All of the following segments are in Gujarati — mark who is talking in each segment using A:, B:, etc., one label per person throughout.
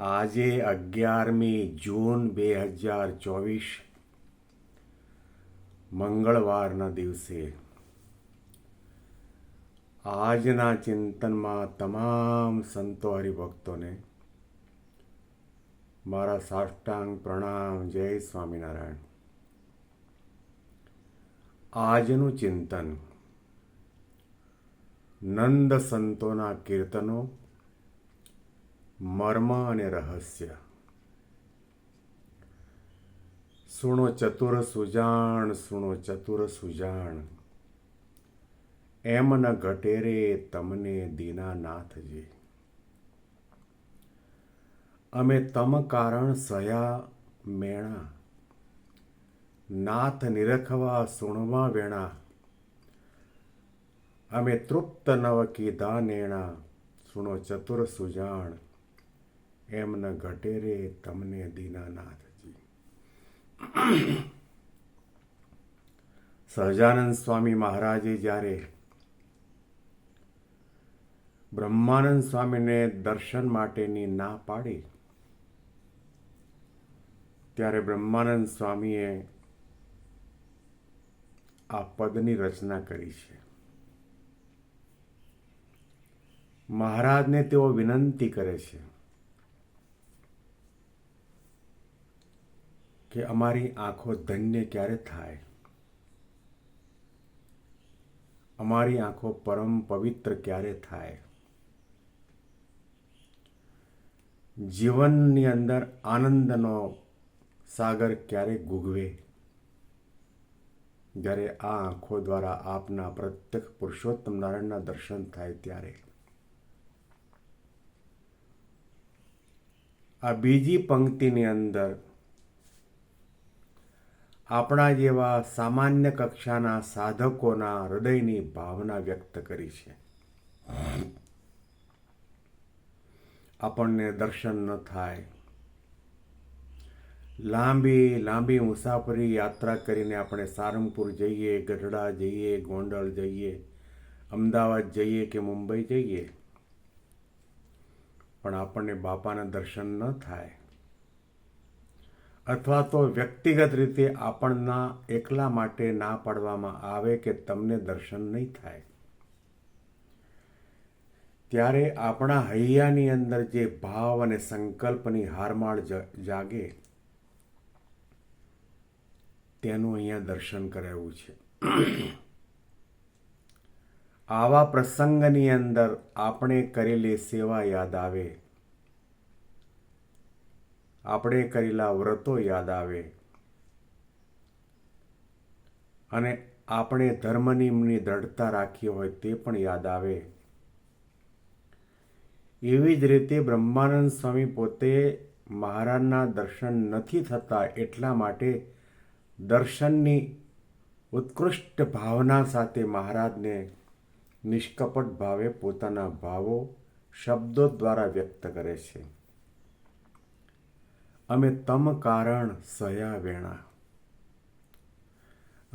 A: આજે અગિયારમી જૂન બે હજાર ચોવીસ, મંગળવારના દિવસે. આજના ચિંતનમાં તમામ સંતો હરિભક્તોને મારા સાષ્ટાંગ પ્રણામ, જય સ્વામિનારાયણ. આજનું ચિંતન નંદ સંતોના કીર્તનો મર્મ અને રહસ્ય. સુણો ચતુર સુજાણ, સુણો ચતુર સુજાણ. એમ ન ઘટે રે તમને દીનાનાથજી. અમે તમ કારણ સયા મેણા. નાથ નિરખવા સુણવા વેણા. અમે તૃપ્ત નવ કીધા નેણા. સુણો ચતુર સુજાણ. એમ ઘટે રે તમને દીનાનાથજી. સહજાનંદ સ્વામી મહારાજે જ્યારે બ્રહ્માનંદ સ્વામીને દર્શન માટેની ના પાડી, ત્યારે બ્રહ્માનંદ સ્વામીએ આ પદની રચના કરી છે. મહારાજને તેઓ વિનંતી કરે છે કે અમારી આંખો ધન્ય ક્યારે થાય? અમારી આંખો પરમ પવિત્ર ક્યારે થાય? જીવનની અંદર આનંદનો સાગર ક્યારે ગુગવે? જ્યારે આ આંખો દ્વારા આપના પ્રત્યક્ષ પુરુષોત્તમ નારાયણના દર્શન થાય ત્યારે. આ બીજી પંક્તિની અંદર આપણા જેવા સામાન્ય કક્ષાના સાધકોના હૃદયની ભાવના વ્યક્ત કરી છે. આપણને દર્શન ન થાય. લાંબી લાંબી મુસાફરી યાત્રા કરીને આપણે સારંગપુર જઈએ, ગઢડા જઈએ, ગોંડલ જઈએ, અમદાવાદ જઈએ કે મુંબઈ જઈએ. પણ આપણને બાપાના દર્શન ન થાય. અથવા તો વ્યક્તિગત રીતે આપણના એકલા માટે ના પાડવામાં આવે કે તમને દર્શન નહીં થાય. ત્યારે આપણા હૈયાની અંદર જે ભાવ અને સંકલ્પની હારમાળ જાગે, તેનું અહીંયા દર્શન કરાવ્યું છે. આવા પ્રસંગની અંદર આપણે કરેલી સેવા યાદ આવે આપણે કરેલા વ્રતો યાદ આવે. અને આપણે ધર્મની દ્રઢતા રાખી હોય તે પણ યાદ આવે. એવી જ રીતે બ્રહ્માનંદ સ્વામી પોતે મહારાજના દર્શન નથી થતા એટલા માટે દર્શનની ઉત્કૃષ્ટ ભાવના સાથે મહારાજને નિષ્કપટ ભાવે પોતાના ભાવો શબ્દો દ્વારા વ્યક્ત કરે છે. અમે તમ કારણ સયા વેણા.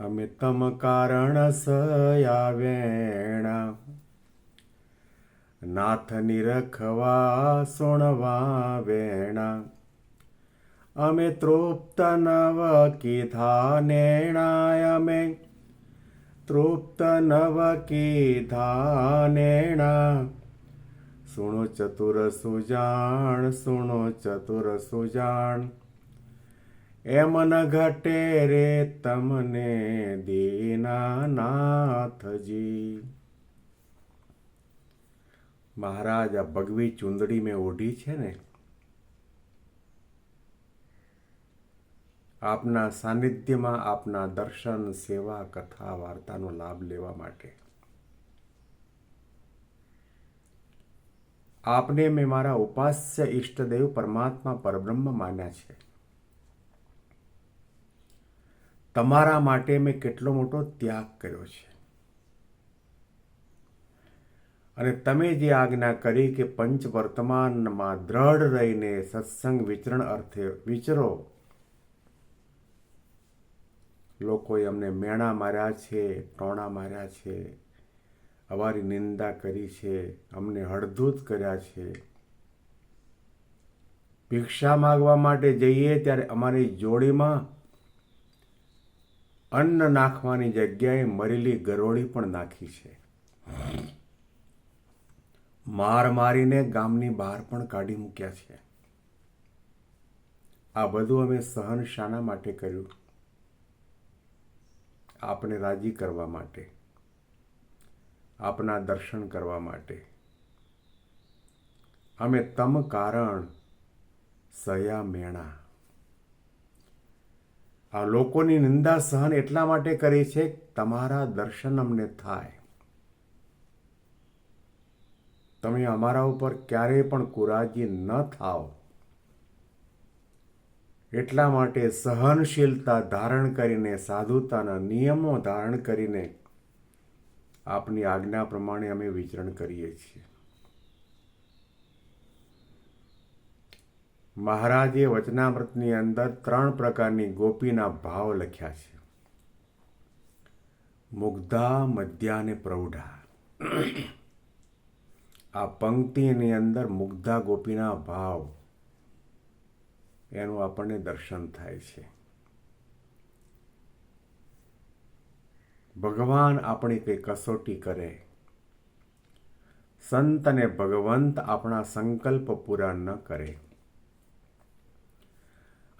A: અમે તમ કારણ સયા વેણા. નાથ નિરખવા સુણવા વેણા. અમે તૃપ્ત નવ કીધા નેણા અમે. તૃપ્ત નવ કીધા નેણા. સુણો ચતુર સુજાણ, સુણો ચતુર સુજાણ. એમ ન ઘટે રે તમને દીનાનાથજી. મહારાજ, આ ભગવી ચુંદડી મેં ઓઢી છે ને? આપના સાનિધ્યમાં આપના દર્શન, સેવા, કથા, વાર્તાનો લાભ લેવા માટે. આપને મેં મારા ઉપાસ્ય ઈષ્ટદેવ પરમાત્મા પરબ્રહ્મ માન્યા છે. તમારા માટે મેં કેટલો મોટો ત્યાગ કર્યો છે. અને તમે જે આજ્ઞા કરી કે પંચ વર્તમાનમાં દ્રઢ રહીને સત્સંગ વિચરણ અર્થે વિચરો, લોકોએ અમને મેણા માર્યા છે, ટોણા માર્યા છે અમારી નિંદા કરી છે, અમને હળધૂત કર્યા છે. ભિક્ષા માગવા માટે જઈએ ત્યારે અમારી જોડીમાં અન્ન નાખવાની જગ્યાએ મરેલી ગરોળી પણ નાખી છે. માર મારીને ગામની બહાર પણ કાઢી મૂક્યા છે. આ બધું અમે સહન શાના માટે કર્યું? આપણે રાજી કરવા માટે. આપના દર્શન કરવા માટે. અમે તમ કારણ સયા મેણા. આ લોકોની નિંદા સહન એટલા માટે કરી છે તમારા દર્શન અમને થાય. તમે અમારા ઉપર ક્યારેય પણ કુરાજી ન થાવ એટલા માટે સહનશીલતા ધારણ કરીને, સાધુતાના નિયમો ધારણ કરીને આપની આજ્ઞા પ્રમાણે અમે વિચરણ કરીએ છીએ. મહારાજે વચનામૃતની અંદર ત્રણ પ્રકારની ગોપીના ભાવ લખ્યા છે. મુગ્ધા, મધ્યા અને પ્રૌઢા. આ પંક્તિની અંદર મુગ્ધા ગોપીના ભાવ એનું આપણને દર્શન થાય છે. ભગવાન આપણી કંઈ કસોટી કરે. સંત અને ભગવંત આપણા સંકલ્પ પૂરા ન કરે.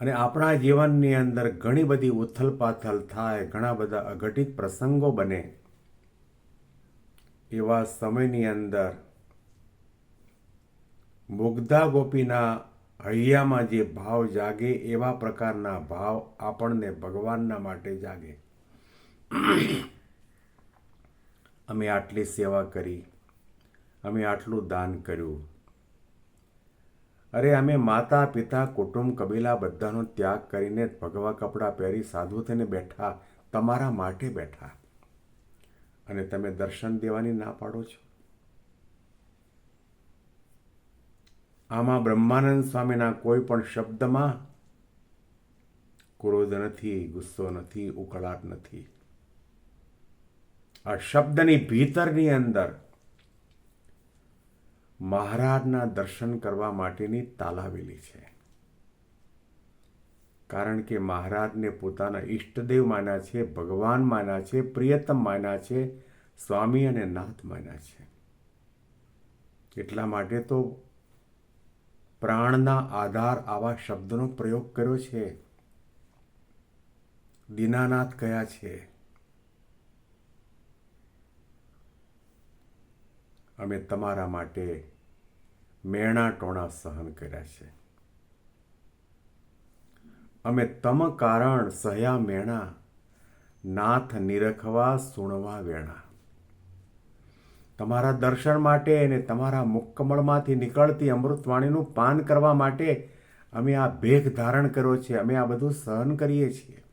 A: અને આપણા જીવનની અંદર ઘણી બધી ઉથલપાથલ થાય, ઘણા બધા અઘટિત પ્રસંગો બને. એવા સમયની અંદર મુગ્ધા ગોપીના હૈયામાં જે ભાવ જાગે એવા પ્રકારના ભાવ આપણને ભગવાનના માટે જાગે. અમે આટલી સેવા કરી, અમે આટલું દાન કર્યું. અરે, અમે માતા, પિતા, કુટુંબ, કબીલા બધાનો ત્યાગ કરીને ભગવા કપડાં પહેરી સાધુ થઈને બેઠા, તમારા માટે બેઠા. અને તમે દર્શન દેવાની ના પાડો છો? આમાં બ્રહ્માનંદ સ્વામીના કોઈ પણ શબ્દમાં, ક્રોધ નથી, ગુસ્સો નથી, ઉકળાટ નથી. આ શબ્દની ભીતરની અંદર મહારાજના દર્શન કરવા માટેની તાલાવેલી છે. કારણ કે મહારાજને પોતાના ઈષ્ટદેવ માન્યા છે, ભગવાન માન્યા છે, પ્રિયતમ માન્યા છે, સ્વામી અને નાથ માન્યા છે. એટલા માટે તો પ્રાણના આધાર આવા શબ્દનો પ્રયોગ કર્યો છે. દીનાનાથ કયા છે. અમે તમારા માટે મેણા ટોણા સહન કર્યા છે. અમે તમ કારણ સહ્યા મેણા, નાથ નિરખવા સુણવા વેણા. તમારા દર્શન માટે અને તમારા મુક્કમળમાંથી નીકળતી અમૃતવાણીનું પાન કરવા માટે અમે આ ભેખ ધારણ કર્યો છે. અમે આ બધું સહન કરીએ છીએ.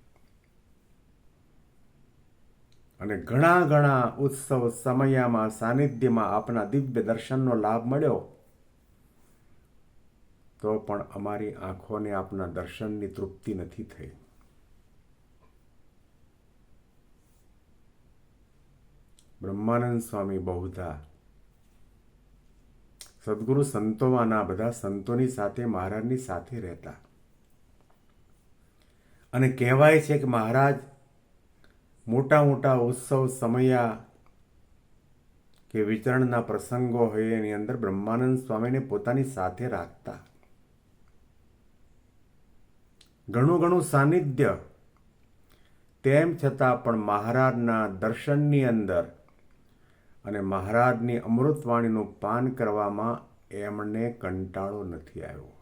A: અને ઘણા ઘણા ઉત્સવ સમયમાં સાનિધ્યમાં આપના દિવ્ય દર્શનનો લાભ મળ્યો, તો પણ અમારી આંખોને આપના દર્શનની તૃપ્તિ નથી થઈ. બ્રહ્માનંદ સ્વામી બહુધા, સદગુરુ સંતોમાંના બધા સંતોની સાથે મહારાજની સાથે રહેતા. અને કહેવાય છે કે મહારાજ મોટા મોટા ઉત્સવ, સમયા કે વિચરણના પ્રસંગો હોય એની અંદર બ્રહ્માનંદ સ્વામીને પોતાની સાથે રાખતા. ઘણું ઘણું સાનિધ્ય. તેમ છતાં પણ મહારાજના દર્શનની અંદર અને મહારાજની અમૃતવાણીનું પાન કરવામાં એમને કંટાળો નથી આવ્યો.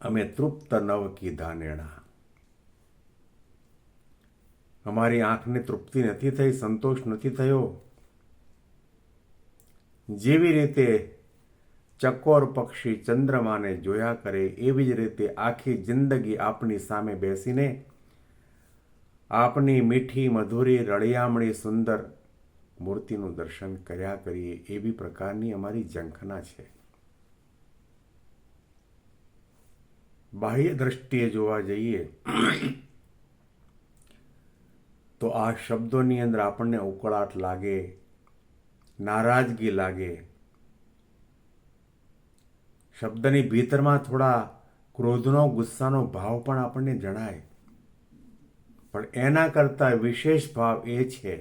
A: અમે તૃપ્ત નવ કીધા નેણા અમારી આંખને તૃપ્તિ નથી થઈ, સંતોષ નથી થયો. જેવી રીતે ચકોર પક્ષી ચંદ્રમાને જોયા કરે, એવી જ રીતે આખી જિંદગી આપની સામે બેસીને આપની મીઠી, મધુરી, રળિયામણી, સુંદર મૂર્તિનું દર્શન કર્યા કરીએ, એવી પ્રકારની અમારી ઝંખના છે. બાહ્ય દ્રષ્ટિએ જોવા જઈએ તો આ શબ્દોની અંદર આપણને ઉકળાટ લાગે, નારાજગી લાગે. શબ્દની ભીતરમાં થોડા ક્રોધનો, ગુસ્સાનો ભાવ પણ આપણને જણાય. પણ એના કરતાં વિશેષ ભાવ એ છે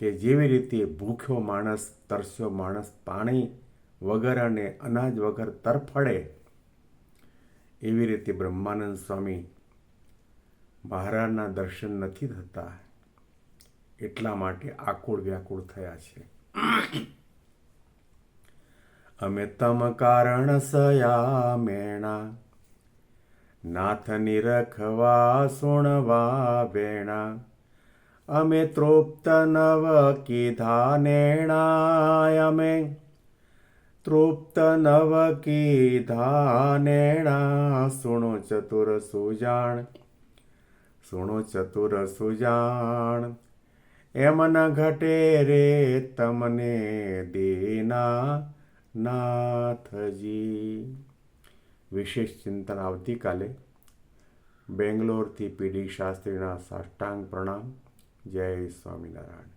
A: કે જેવી રીતે ભૂખ્યો માણસ, તરસ્યો માણસ પાણી વગર અને અનાજ વગર તરફડે, એવી રીતે બ્રહ્માનંદ સ્વામી મહારાજના દર્શન નથી થતા. એટલા માટે આકુળ વ્યાકુળ થયા છે. અમે તમ કારણ સયા મેણા. નાથ નિરખવા સુણવા વેણા. અમે તૃપ્ત નવ કીધા નેણા અમે. તૃપ્ત નવ કીધા નેણા. સુણો ચતુર સુજાણ. સુણો ચતુર સુજાણ. એમ ન ઘટે રે તમને દેના નાથજી. વિશેષ ચિંતન આવતીકાલે બેંગ્લોરથી પીડી શાસ્ત્રીના સાષ્ટાંગ પ્રણામ. જય સ્વામિનારાયણ.